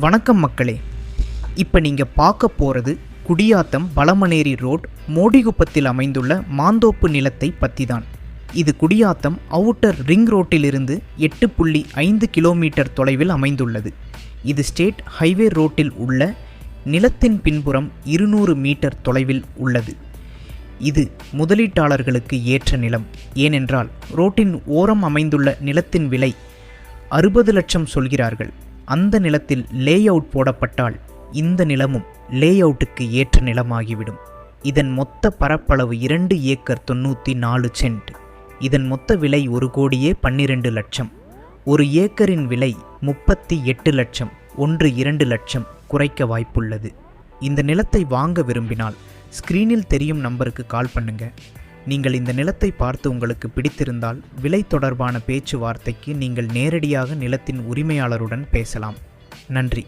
வணக்கம் மக்களே. இப்போ நீங்கள் பார்க்க போகிறது குடியாத்தம் பலமனேரி ரோட் மோடிகுப்பத்தில் அமைந்துள்ள மாந்தோப்பு நிலத்தை பற்றி தான் இது குடியாத்தம் அவுட்டர் ரிங் ரோட்டிலிருந்து எட்டு புள்ளி ஐந்து கிலோமீட்டர் தொலைவில் அமைந்துள்ளது. இது ஸ்டேட் ஹைவே ரோட்டில் உள்ள நிலத்தின் பின்புறம் இருநூறு மீட்டர் தொலைவில் உள்ளது. இது முதலீட்டாளர்களுக்கு ஏற்ற நிலம். ஏனென்றால் ரோட்டின் ஓரம் அமைந்துள்ள நிலத்தின் விலை அறுபது லட்சம் சொல்கிறார்கள். அந்த நிலத்தில் லே அவுட் போடப்பட்டால் இந்த நிலமும் லே அவுட்டுக்கு ஏற்ற நிலமாகிவிடும். இதன் மொத்த பரப்பளவு இரண்டு ஏக்கர் தொண்ணூற்றி நாலு சென்ட். இதன் மொத்த விலை ஒரு கோடியே பன்னிரண்டு லட்சம். ஒரு ஏக்கரின் விலை முப்பத்தி எட்டு லட்சம் ஒன்று இரண்டு லட்சம் குறைக்க வாய்ப்புள்ளது. இந்த நிலத்தை வாங்க விரும்பினால் ஸ்க்ரீனில் தெரியும் நம்பருக்கு கால் பண்ணுங்கள் நீங்கள் இந்த நிலத்தை பார்த்து உங்களுக்கு பிடித்திருந்தால் விலை தொடர்பான பேச்சுவார்த்தைக்கு நீங்கள் நேரடியாக நிலத்தின் உரிமையாளருடன் பேசலாம். நன்றி.